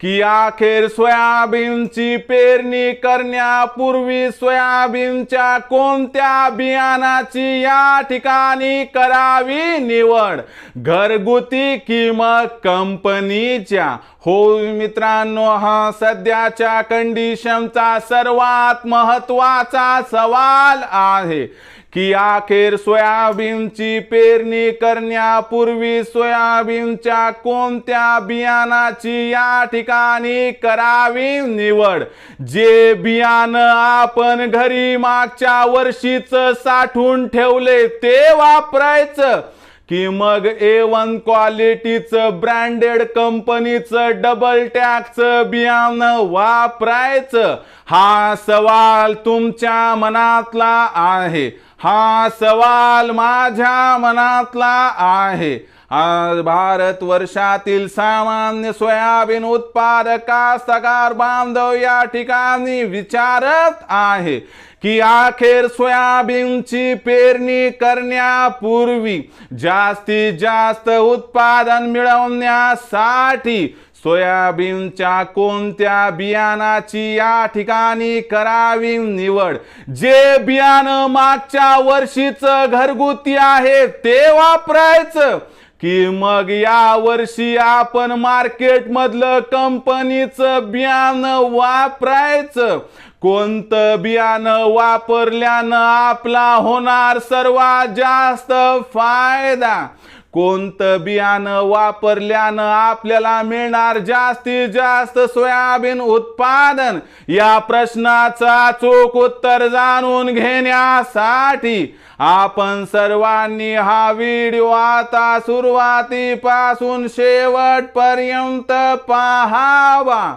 की अखेर सोयाबीनची पेरणी करण्यापूर्वी सोयाबीनच्या कोणत्या बियाणाची या ठिकाणी करावी निवड? घरगुती की मग कंपनीच्या. हो मित्रांनो हा सध्याच्या कंडिशनचा सर्वात महत्त्वाचा सवाल आहे. की अखेर सोयाबीनची पेरणी करण्यापूर्वी सोयाबीनच्या कोणत्या बियाणाची या ठिकाणी करावी निवड? जे बियाणं आपण घरी मागच्या वर्षीच साठवून ठेवले ते वापरायचं. की मग ए वन क्वालिटीचं ब्रँडेड कंपनीचं डबल टॅक्सचं बियाणं वापरायचं? हा सवाल तुमच्या मनातला आहे. हा सवाल माझ्या मनातला आहे. आज भारत वर्षातील सामान्य सोयाबीन उत्पादक कास्तकार बांधव या ठिकाणी विचारत आहे की अखेर सोयाबीनची पेरणी करण्यापूर्वी जास्तीत जास्त उत्पादन मिळवण्यासाठी सोयाबीनच्या कोणत्या बियाणाची या ठिकाणी करावी निवड? जे बियाणं मागच्या वर्षीच घरगुती आहे ते वापरायचं. की मग या वर्षी आपण मार्केट मधलं कंपनीचं बियाणं वापरायचं? कोणतं बियाणं वापरल्यानं आपला होणार सर्वात जास्त फायदा? कोणतं बियाणं वापरल्यानं आपल्याला मिळणार जास्तीत जास्त सोयाबीन उत्पादन? या प्रश्नाचा चोख उत्तर जाणून घेण्यासाठी आपण सर्वांनी हा व्हिडिओ आता सुरुवातीपासून शेवटपर्यंत पाहावा.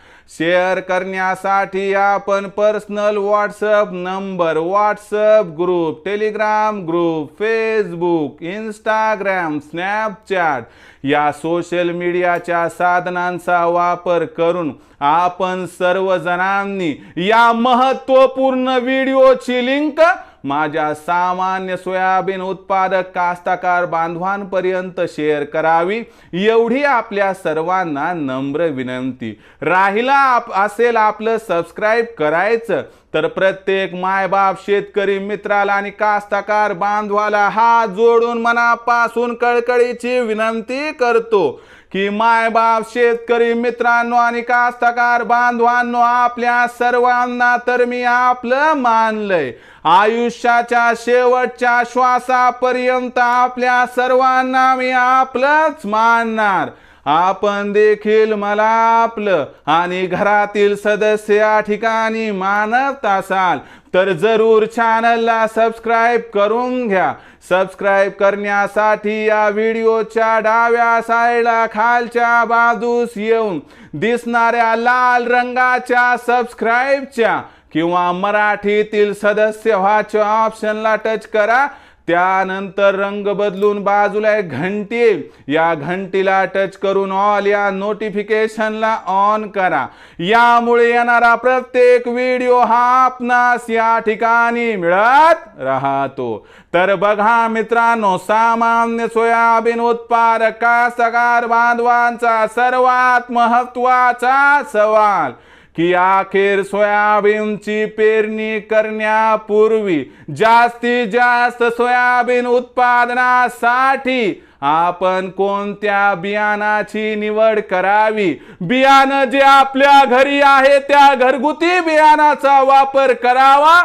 शेअर करण्यासाठी आपण personal WhatsApp number WhatsApp group Telegram group Facebook Instagram Snapchat या सोशल मीडियाच्या साधनांचा वापर करून आपण सर्वजणांनी या महत्त्वपूर्ण व्हिडिओची लिंक माझ्या सामान्य सोयाबीन उत्पादक कास्ताकार बांधवांपर्यंत शेअर करावी एवढी आपल्या सर्वांना नम्र विनंती. राहिला आप असेल आपलं सबस्क्राईब करायचं तर प्रत्येक मायबाप शेतकरी मित्राला आणि कास्ताकार बांधवाला हात जोडून मनापासून कळकळीची विनंती करतो. की मायबाप शेतकरी मित्रांनो आणि कास्तकार बांधवांनो आपल्या सर्वांना तर मी आपलं मानलंय. आयुष्याच्या शेवटच्या श्वासापर्यंत आपल्या सर्वांना मी आपलंच मानणार. आपण देखील मला आपलं आणि घरातील सदस्य या ठिकाणी मानत असाल. तर जरूर चॅनलला सबस्क्राईब करून घ्या. सबस्क्राईब करण्यासाठी या व्हिडिओच्या डाव्या साईडला खालच्या बाजूस येऊन दिसणाऱ्या लाल रंगाच्या सबस्क्राईबच्या किंवा मराठीतील सदस्य व्हाच्या ऑप्शनला टच करा. त्यानंतर रंग बदलून बाजूला एक घंटी. या घंटीला टच करून ऑल या नोटिफिकेशनला ऑन करा. यामुळे येणारा प्रत्येक व्हिडिओ हा आपणास या ठिकाणी मिळत राहतो. तर बघा मित्रांनो सामान्य सोयाबीन उत्पादक कास्तकार बांधवांचा सर्वात महत्त्वाचा सवाल. की अखेर सोयाबीनची पेरणी करण्यापूर्वी जास्तीत जास्त सोयाबीन उत्पादनासाठी आपण कोणत्या बियाणाची निवड करावी? बियाणं जे आपल्या घरी आहे त्या घरगुती बियाणाचा वापर करावा?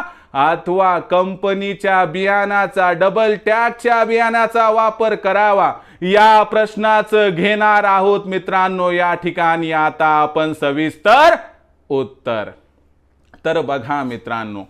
अथवा कंपनीच्या बियाणाचा डबल टॅगच्या बियाणाचा वापर करावा? या प्रश्नाचं घेणार आहोत मित्रांनो या ठिकाणी. आता आपण सविस्तर उत्तर. तर बघा मित्रांनो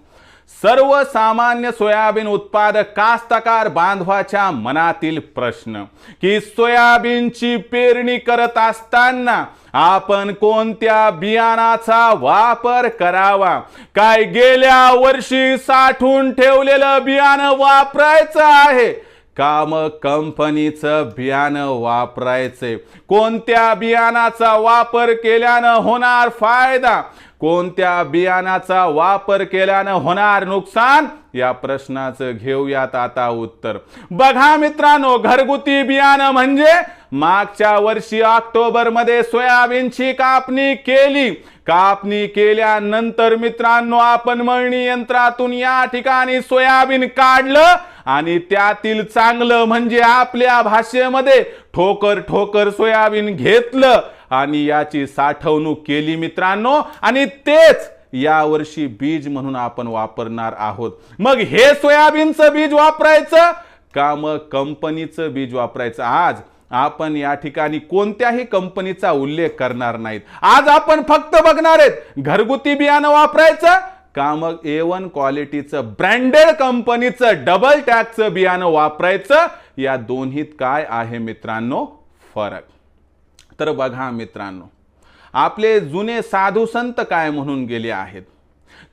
सर्वसामान्य सोयाबीन उत्पादक कास्तकार बांधवाच्या मनातील प्रश्न की सोयाबीनची पेरणी करत असताना आपण कोणत्या बियाणाचा वापर करावा? काय गेल्या वर्षी साठवून ठेवलेलं बियाणं वापरायचं आहे? काम कंपनीचं बियाणं वापरायचंय कोणत्या बियाणाचा वापर केल्यानं होणार फायदा? कोणत्या बियाणाचा वापर केल्यानं होणार नुकसान? या प्रश्नाचं घेऊयात आता उत्तर. बघा मित्रांनो घरगुती बियाणं म्हणजे मागच्या वर्षी ऑक्टोबरमध्ये सोयाबीनची कापणी केली. कापणी केल्यानंतर मित्रांनो आपण मळणी यंत्रातून या ठिकाणी सोयाबीन काढलं. आणि त्यातील चांगलं म्हणजे आपल्या भाषेमध्ये ठोकर ठोकर सोयाबीन घेतलं. आणि याची साठवणूक केली मित्रांनो. आणि तेच या वर्षी बीज म्हणून आपण वापरणार आहोत. मग हे सोयाबीनचं बीज वापरायचं का मग कंपनीचं बीज वापरायचं? आज आपण या ठिकाणी कोणत्याही कंपनीचा उल्लेख करणार नाहीत. आज आपण फक्त बघणार आहेत घरगुती बियाणं वापरायचं का मग ए वन क्वालिटीचं ब्रँडेड कंपनीचं डबल टॅगचं बियाणं वापरायचं? या दोन्हीत काय आहे मित्रांनो? फरक. तर बघा मित्रांनो आपले जुने साधू संत काय म्हणून गेले आहेत?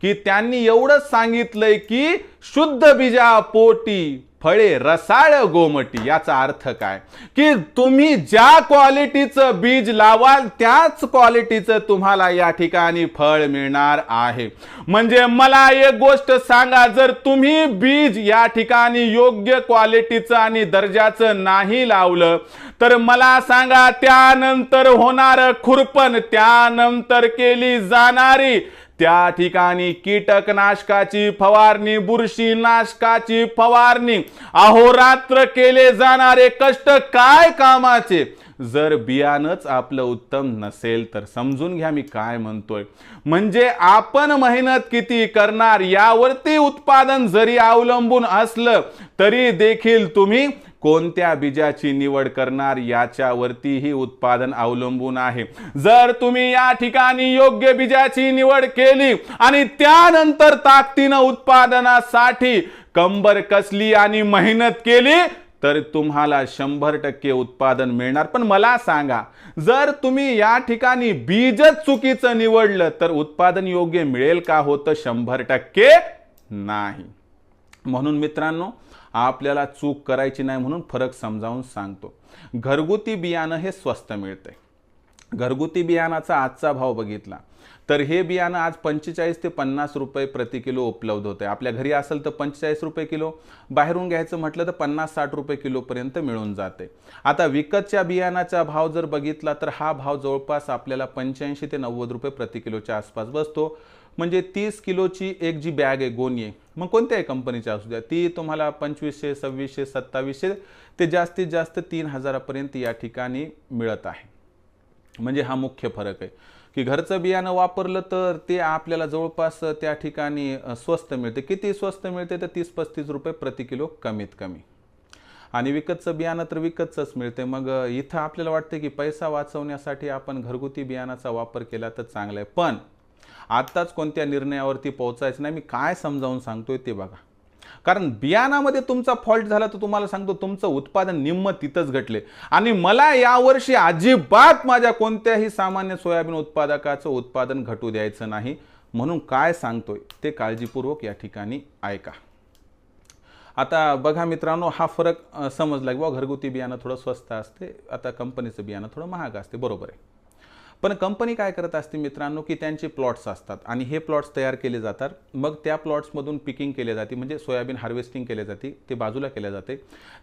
की त्यांनी एवढंच सांगितलंय की शुद्ध बीजा पोटी फळे रसाळ गोमटी याचा अर्थ काय? की तुम्ही ज्या क्वालिटीचं बीज लावाल त्याच क्वालिटीचं तुम्हाला या ठिकाणी फळ मिळणार आहे. म्हणजे मला एक गोष्ट सांगा जर तुम्ही बीज या ठिकाणी योग्य क्वालिटीचं आणि दर्जाचं नाही लावलं तर मला सांगा त्यानंतर होणार खुरपण त्यानंतर केली जाणारी त्या ठिकाणी कीटकनाशकाची फवारणी बुरशीनाशकाची फवारणी. अहोरात्र केले जाणारे कष्ट काय कामाचे? जर बियाणंच आपलं उत्तम नसेल तर समजून घ्या मी काय म्हणतोय. म्हणजे आपण मेहनत किती करणार यावरती उत्पादन जरी अवलंबून असलं तरी देखील तुम्ही कोणत्या बीजाची निवड करणार याच्यावरतीही उत्पादन अवलंबून आहे. जर तुम्ही या ठिकाणी योग्य बीजाची निवड केली आणि त्यानंतर ताकदीनं उत्पादनासाठी कंबर कसली आणि मेहनत केली तर तुम्हाला शंभर टक्के उत्पादन मिळणार. पण मला सांगा जर तुम्ही या ठिकाणी बीजच चुकीचं निवडलं तर उत्पादन योग्य मिळेल का होतं? शंभर टक्के नाही. म्हणून मित्रांनो आपल्याला चूक करायची नाही म्हणून फरक समजावून सांगतो. घरगुती बियाणं हे स्वस्त मिळतंय. घरगुती बियाणाचा आजचा भाव बघितला. तर हे बियाणं आज पंचेचाळीस ते पन्नास रुपये प्रति किलो उपलब्ध होते आपल्या घरी असेल तर पंचेचाळीस रुपये किलो बाहेरून घ्यायचं म्हटलं तर पन्नास साठ रुपये किलोपर्यंत मिळून जाते. आता विकतच्या बियाणाचा भाव जर बघितला तर हा भाव जवळपास आपल्याला पंच्याऐंशी ते नव्वद रुपये प्रति किलोच्या आसपास बसतो. म्हणजे तीस किलोची एक जी बॅग आहे गोणी आहे मग कोणत्याही कंपनीची असू द्या ती तुम्हाला पंचवीसशे सव्वीसशे सत्तावीसशे ते जास्तीत जास्त तीन हजारापर्यंत या ठिकाणी मिळत आहे. म्हणजे हा मुख्य फरक आहे. की घरचं बियाणं वापरलं तर ते आपल्याला जवळपास त्या ठिकाणी स्वस्त मिळते. किती स्वस्त मिळते तर तीस पस्तीस रुपये प्रति किलो कमीत कमी. आणि विकतचं बियाणं तर विकतचंच मिळते. मग इथं आपल्याला वाटतं की पैसा वाचवण्यासाठी आपण घरगुती बियाणाचा वापर केला तर चांगला आहे. पण आत्ताच कोणत्या निर्णयावरती पोहोचायचं नाही मी काय समजावून सांगतोय ते बघा. कारण बियाणामध्ये तुमचा फॉल्ट झाला तर तुम्हाला सांगतो तुमचं उत्पादन निम्म तिथंच घटले. आणि मला यावर्षी अजिबात माझ्या कोणत्याही सामान्य सोयाबीन उत्पादकाचं उत्पादन घटू द्यायचं नाही. म्हणून काय सांगतोय ते काळजीपूर्वक या ठिकाणी ऐका. आता बघा मित्रांनो हा फरक समजला की बुवा घरगुती बियाणं थोडं स्वस्त असते आता कंपनीचं बियाणं थोडं महाग असते बरोबर आहे. पण कंपनी काय करत असते मित्रांनो की त्यांचे प्लॉट्स असतात आणि हे प्लॉट्स तयार केले जातात. मग त्या प्लॉट्समधून पिकिंग केले जाते म्हणजे सोयाबीन हार्वेस्टिंग केले जाते ते बाजूला केले जाते.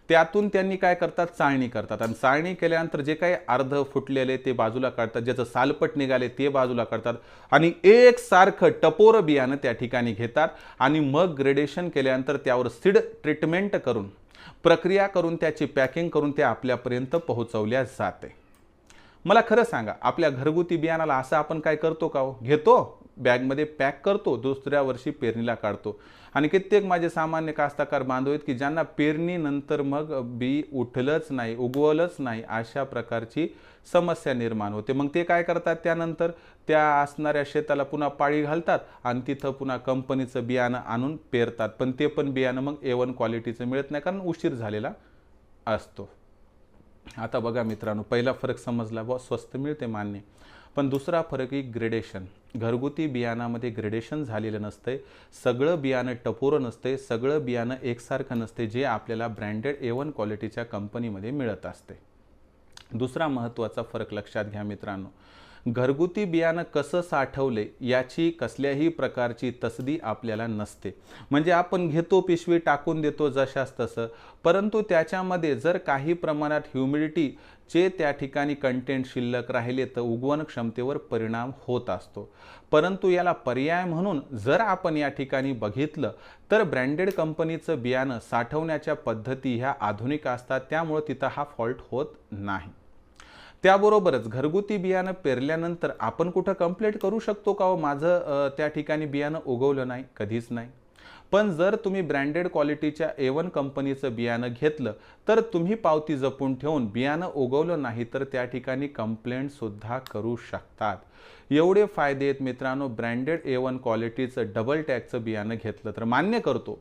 त्यातून त्यांनी काय करतात? चाळणी करतात. आणि चाळणी केल्यानंतर जे काही अर्ध फुटलेले ते बाजूला काढतात. ज्याचं सालपट निघाले ते बाजूला काढतात. आणि एक सारखं टपोर बियाणं त्या ठिकाणी घेतात. आणि मग ग्रेडेशन केल्यानंतर त्यावर सीड ट्रीटमेंट करून प्रक्रिया करून त्याची पॅकिंग करून ते आपल्यापर्यंत पोहोचवल्या जाते. मला खरं सांगा आपल्या घरगुती बियाणाला असं आपण काय करतो का हो? घेतो बॅगमध्ये पॅक करतो दुसऱ्या वर्षी पेरणीला काढतो. आणि कित्येक माझे सामान्य कास्ताकार बांधव आहेत की ज्यांना पेरणीनंतर मग बी उठलंच नाही उगवलंच नाही अशा प्रकारची समस्या निर्माण होते. मग ते काय करतात त्यानंतर? त्या असणाऱ्या शेताला पुन्हा पाळी घालतात आणि तिथं पुन्हा कंपनीचं बियाणं आणून पेरतात. पण ते पण बियाणं मग ए वन क्वालिटीचं मिळत नाही कारण उशीर झालेला असतो. आता बघा मित्रांनो पहिला फरक समजला बुवा स्वस्त मिळते मान्य. पण दुसरा फरक आहे ग्रेडेशन घरगुती बियाणामध्ये ग्रेडेशन झालेलं नसतंय. सगळं बियाणं टपोरं नसते सगळं बियाणं एकसारखं नसते जे आपल्याला ब्रँडेड ए वन क्वालिटीच्या कंपनीमध्ये मिळत असते. दुसरा महत्त्वाचा फरक लक्षात घ्या मित्रांनो. घरगुती बियाणं कसं साठवले याची कसल्याही प्रकारची तसदी आपल्याला नसते. म्हणजे आपण घेतो पिशवी टाकून देतो जशास तसं. परंतु त्याच्यामध्ये जर काही प्रमाणात ह्युमिडिटीचे त्या ठिकाणी कंटेंट शिल्लक राहिले तर उगवण क्षमतेवर परिणाम होत असतो. परंतु याला पर्याय म्हणून जर आपण या ठिकाणी बघितलं तर ब्रँडेड कंपनीचं बियाणं साठवण्याच्या पद्धती ह्या आधुनिक असतात त्यामुळं तिथं हा फॉल्ट होत नाही. त्याबरोबरच घरगुती बियाणं पेरल्यानंतर आपण कुठं कंप्लेंट करू शकतो का हो? माझं त्या ठिकाणी बियाणं उगवलं नाही कधीच नाही. पण जर तुम्ही ब्रँडेड क्वालिटीच्या ए वन कंपनीचं बियाणं घेतलं तर तुम्ही पावती जपून ठेवून बियाणं उगवलं नाही तर त्या ठिकाणी कंप्लेंटसुद्धा करू शकतात. एवढे फायदे आहेत मित्रांनो ब्रँडेड ए वन क्वालिटीचं डबल टॅगचं बियाणं घेतलं तर मान्य करतो.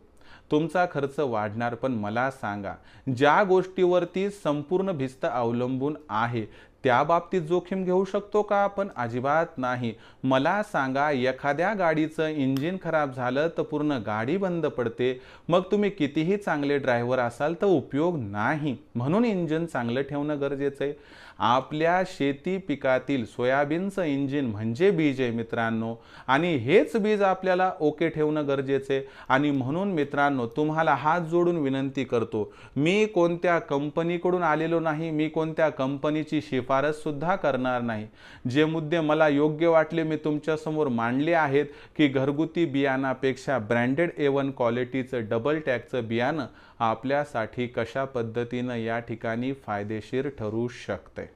तुमचा खर्च वाढणार पण मला सांगा ज्या गोष्टीवरती संपूर्ण भिस्त अवलंबून आहे त्या बाबतीत जोखीम घेऊ शकतो का? आपण अजिबात नाही. मला सांगा एखाद्या गाडीचं इंजिन खराब झालं तर पूर्ण गाडी बंद पडते. मग तुम्ही कितीही चांगले ड्रायव्हर असाल तर उपयोग नाही. म्हणून इंजिन चांगलं ठेवणं गरजेचं आहे. आपल्या शेती पिकातील सोयाबीनचं इंजिन म्हणजे बीज आहे मित्रांनो. आणि हेच बीज आपल्याला ओके ठेवणं गरजेचं आहे. आणि म्हणून मित्रांनो तुम्हाला हात जोडून विनंती करतो. मी कोणत्या कंपनीकडून आलेलो नाही मी कोणत्या कंपनीची शिफारस शिफारससुद्धा करणार नाही. जे मुद्दे मला योग्य वाटले मी तुमच्यासमोर मांडले आहेत की घरगुती बियाणापेक्षा ब्रँडेड एवन क्वालिटीचं डबल टॅगचं बियाणं आपल्यासाठी कशा पद्धतीनं या ठिकाणी फायदेशीर ठरू शकते?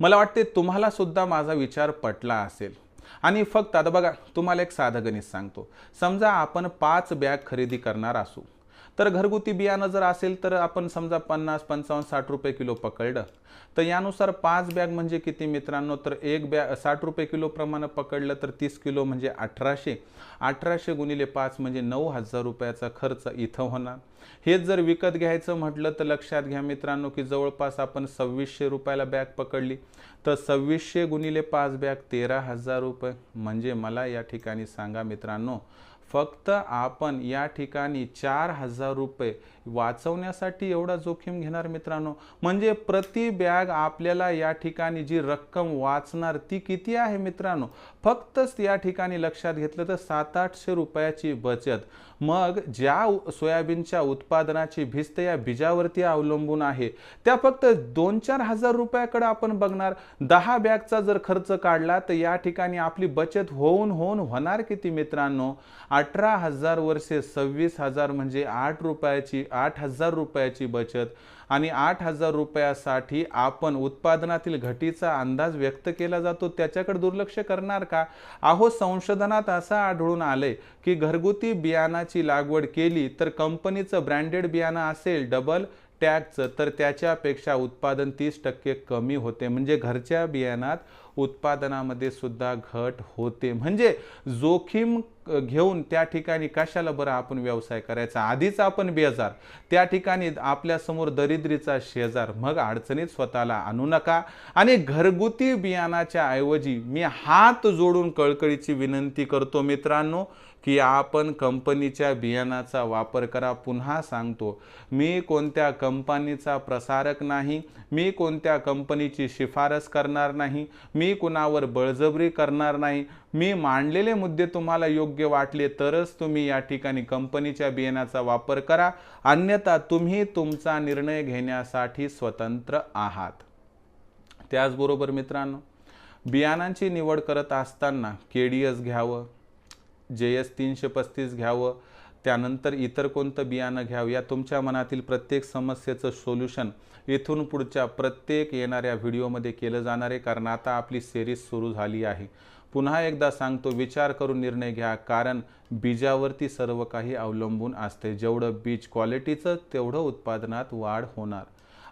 मला वाटते तुम्हाला सुद्धा माझा विचार पटला असेल. आणि फक्त आता बघा तुम्हाला एक साधं गणित सांगतो. समजा आपण पाच बॅग खरेदी करणार असू. तर घरगुती बियाणं जर असेल तर आपण समजा पन्नास पंचावन्न साठ रुपये किलो पकडलं. तर यानुसार पाच बॅग म्हणजे किती मित्रांनो? तर एक बॅग साठ रुपये किलो प्रमाणे पकडलं तर तीस किलो म्हणजे अठराशे. अठराशे गुणिले पाच म्हणजे नऊ हजार रुपयाचा खर्च इथं होणार. हेच जर विकत घ्यायचं म्हटलं तर लक्षात घ्या मित्रांनो की जवळपास आपण सव्वीसशे रुपयाला बॅग पकडली. तर सव्वीसशे गुणिले पाच बॅग तेरा हजार रुपये. म्हणजे मला या ठिकाणी सांगा मित्रांनो फक्त आपण या ठिकाणी चार हजार रुपये वाचवण्यासाठी एवढा जोखीम घेणार मित्रांनो. म्हणजे प्रति बॅग आपल्याला या ठिकाणी जी रक्कम वाचणार ती किती आहे मित्रांनो? फक्तच या ठिकाणी लक्षात घेतलं तर सात आठशे रुपयाची बचत. मग ज्या सोयाबीनच्या उत्पादनाची भिस्त या बीजावरती अवलंबून आहे त्या फक्त दोन चार हजार रुपयाकडे आपण बघणार. दहा बॅगचा जर खर्च काढला तर या ठिकाणी आपली बचत होऊन होऊन होणार किती मित्रांनो? अठरा हजार वर्षे सव्वीस हजार म्हणजे आठ रुपयाची आठ हजार रुपयाची बचत. आणि आठ हजार रुपयासाठी आपण उत्पादनातील घटीचा अंदाज व्यक्त केला जातो. त्याच्याकडे दुर्लक्ष करणार का? अहो संशोधनात असं आढळून आलंय की घरगुती बियाणाची लागवड केली तर कंपनीचं ब्रँडेड बियाणं असेल डबल टॅगचं तर त्याच्यापेक्षा उत्पादन तीस टक्के कमी होते. म्हणजे घरच्या बियाणात उत्पादनामध्ये सुद्धा घट होते. म्हणजे जोखीम घेऊन त्या ठिकाणी कशाला बरं आपण व्यवसाय करायचा? आधीच आपण बेजार. त्या ठिकाणी आपल्यासमोर दरिद्रीचा शेजार. मग अडचणीत स्वतःला आणू नका. आणि घरगुती बियाणाच्या ऐवजी मी हात जोडून कळकळीची विनंती करतो मित्रांनो की आपण कंपनीच्या बियाणाचा वापर करा. पुन्हा सांगतो मी कोणत्या कंपनीचा प्रसारक नाही मी कोणत्या कंपनीची शिफारस करणार नाही मी कुणावर बळजबरी करणार नाही. मी मांडलेले मुद्दे तुम्हाला योग्य वाटले तरच तुम्ही या ठिकाणी कंपनीच्या बियाणाचा वापर करा. अन्यथा तुम्ही तुमचा निर्णय घेण्यासाठी स्वतंत्र आहात. त्याचबरोबर मित्रांनो बियाणांची निवड करत असताना के डी एस घ्यावं जे एस तीनशे पस्तीस घ्यावं त्यानंतर इतर कोणतं बियाणं घ्यावं या तुमच्या मनातील प्रत्येक समस्येचं सोल्युशन इथून पुढच्या प्रत्येक येणाऱ्या व्हिडिओमध्ये केलं जाणार आहे कारण आता आपली सिरीज सुरू झाली आहे. पुन्हा एकदा सांगतो विचार करून निर्णय घ्या कारण बीजावरती सर्व काही अवलंबून असते. जेवढं बीज क्वालिटीचं तेवढं उत्पादनात वाढ होणार.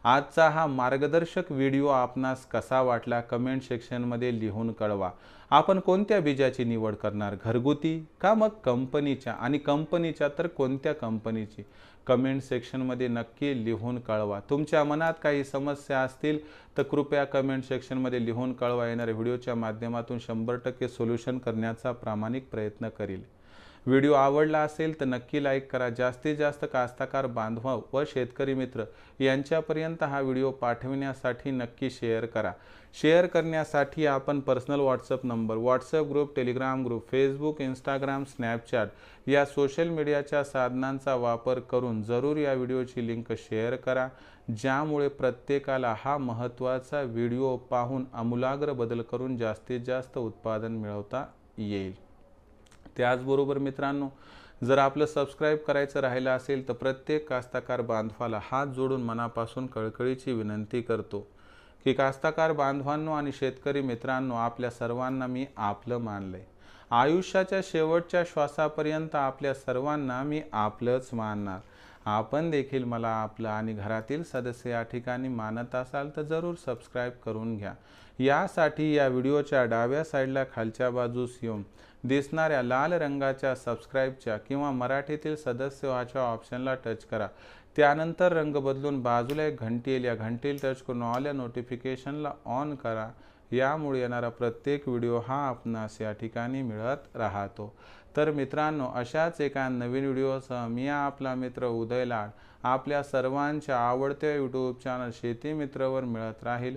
आजचा हा मार्गदर्शक व्हिडिओ आपणास कसा वाटला कमेंट सेक्शनमध्ये लिहून कळवा. आपण कोणत्या बीजाची निवड करणार? घरगुती का मग कंपनीच्या? आणि कंपनीच्या तर कोणत्या कंपनीची? कमेंट सेक्शनमध्ये नक्की लिहून कळवा. तुमच्या मनात काही समस्या असतील तर कृपया कमेंट सेक्शनमध्ये लिहून कळवा. येणाऱ्या व्हिडिओच्या माध्यमातून शंभर टक्के सोल्युशन करण्याचा प्रामाणिक प्रयत्न करील. व्हिडिओ आवडला असेल तर नक्की लाईक करा. जास्तीत जास्त कास्ताकार बांधव व शेतकरी मित्र यांच्यापर्यंत हा व्हिडिओ पाठविण्यासाठी नक्की शेअर करा. शेअर करण्यासाठी आपण personal WhatsApp number WhatsApp group Telegram group Facebook Instagram Snapchat या सोशल मीडियाच्या साधनांचा वापर करून जरूर या व्हिडिओची लिंक शेअर करा. ज्यामुळे प्रत्येकाला हा महत्त्वाचा व्हिडिओ पाहून आमूलाग्र बदल करून जास्तीत जास्त उत्पादन मिळवता येईल. त्याचबरोबर मित्रांनो जर आपलं सबस्क्राईब करायचं राहिलं असेल तर प्रत्येक कास्ताकार बांधवाला हात जोडून मनापासून कळकळीची विनंती करतो की कास्ताकार बांधवांनो आणि शेतकरी मित्रांनो आपल्या सर्वांना मी आपलं मानलं आहे आयुष्याच्या शेवटच्या श्वासापर्यंत आपल्या सर्वांना मी आपलंच मानणार. आपण देखील मला आपलं आणि घरातील सदस्य या ठिकाणी मानत असाल तर जरूर सबस्क्राईब करून घ्या. यासाठी या व्हिडिओच्या डाव्या साईडला खालच्या बाजूस येऊन दिसणाऱ्या लाल रंगाच्या सबस्क्राईबच्या किंवा मराठीतील सदस्य व्हाच्या ऑप्शनला टच करा. त्यानंतर रंग बदलून बाजूला एक घंटी येईल या घंटीला टच करून ऑल या नोटिफिकेशनला ऑन करा. यामुळे येणारा प्रत्येक व्हिडिओ हा आपणास या ठिकाणी मिळत राहतो. तर मित्रांनो अशाच एका नवीन व्हिडिओसह मी आपला मित्र उदय लाड आपल्या सर्वांच्या आवडत्या यूट्यूब चॅनल शेती मित्रवर मिळत राहील.